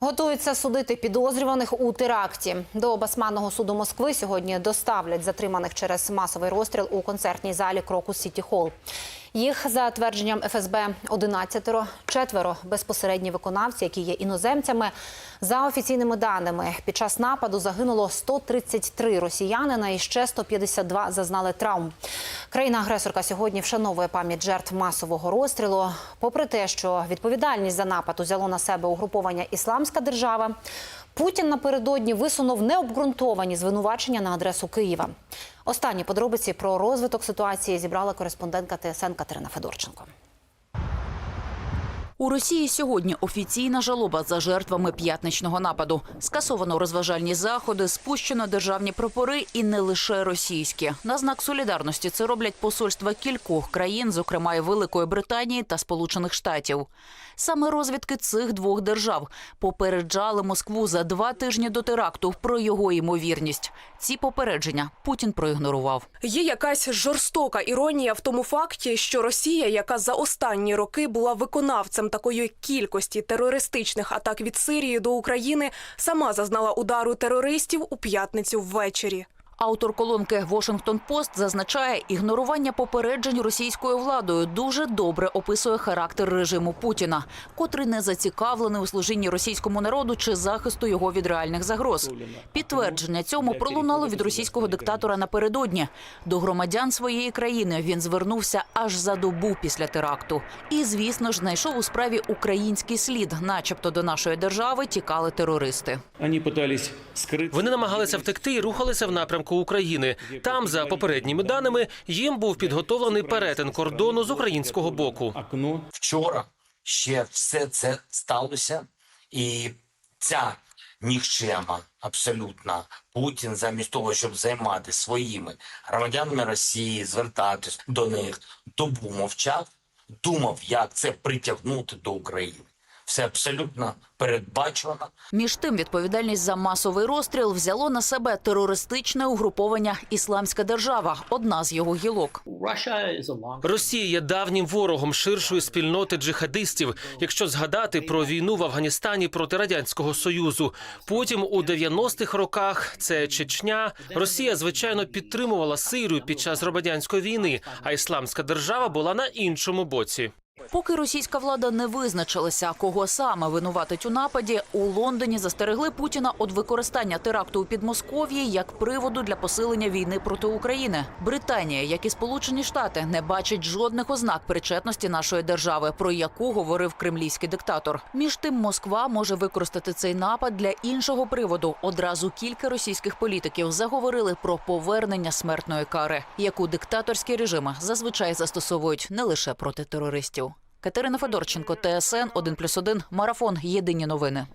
Готуються судити підозрюваних у теракті. До Басманного суду Москви сьогодні доставлять затриманих через масовий розстріл у концертній залі Крокус Сіті Холл. Їх за твердженням ФСБ 11 четверо безпосередні виконавці, які є іноземцями. За офіційними даними, під час нападу загинуло 133 росіянина і ще 152 зазнали травм. Країна-агресорка сьогодні вшановує пам'ять жертв масового розстрілу. Попри те, що відповідальність за напад узяло на себе угруповання Ісламська держава, Путін напередодні висунув необґрунтовані звинувачення на адресу Києва. Останні подробиці про розвиток ситуації зібрала кореспондентка ТСН Катерина Федорченко. У Росії сьогодні офіційна жалоба за жертвами п'ятничного нападу. Скасовано розважальні заходи, спущено державні прапори і не лише російські. На знак солідарності це роблять посольства кількох країн, зокрема і Великої Британії та Сполучених Штатів. Саме розвідки цих двох держав попереджали Москву за два тижні до теракту про його ймовірність. Ці попередження Путін проігнорував. Є якась жорстока іронія в тому факті, що Росія, яка за останні роки була виконавцем такої кількості терористичних атак від Сирії до України, сама зазнала удару терористів у п'ятницю ввечері. Автор колонки Washington Post зазначає, ігнорування попереджень російською владою дуже добре описує характер режиму Путіна, котрий не зацікавлений у служінні російському народу чи захисту його від реальних загроз. Підтвердження цьому пролунало від російського диктатора напередодні. До громадян своєї країни він звернувся аж за добу після теракту. І, звісно ж, знайшов у справі український слід, начебто до нашої держави тікали терористи. Вони намагалися втекти і рухалися в напрямку України. Там, за попередніми даними, їм був підготовлений перетин кордону з українського боку. вчора ще все це сталося, і ця нікчема абсолютно Путін, замість того, щоб займати своїми громадянами Росії, звертатись до них, добу мовчав, думав, як це притягнути до України. Все абсолютно передбачувано, Між тим, відповідальність за масовий розстріл взяло на себе терористичне угруповання Ісламська держава, одна з його гілок. Росія є давнім ворогом ширшої спільноти джихадистів. Якщо згадати про війну в Афганістані проти радянського союзу, потім у 90-х роках це Чечня. Росія звичайно підтримувала Сирію під час громадянської війни, а ісламська держава була на іншому боці. Поки російська влада не визначилася, кого саме винуватить у нападі, у Лондоні застерегли Путіна від використання теракту у Підмосков'ї як приводу для посилення війни проти України. Британія, як і Сполучені Штати, не бачать жодних ознак причетності нашої держави, про яку говорив кремлівський диктатор. Між тим, Москва може використати цей напад для іншого приводу. Одразу кілька російських політиків заговорили про повернення смертної кари, яку диктаторські режими зазвичай застосовують не лише проти терористів. Катерина Федорченко, ТСН 1+,1, Марафон. Єдині новини.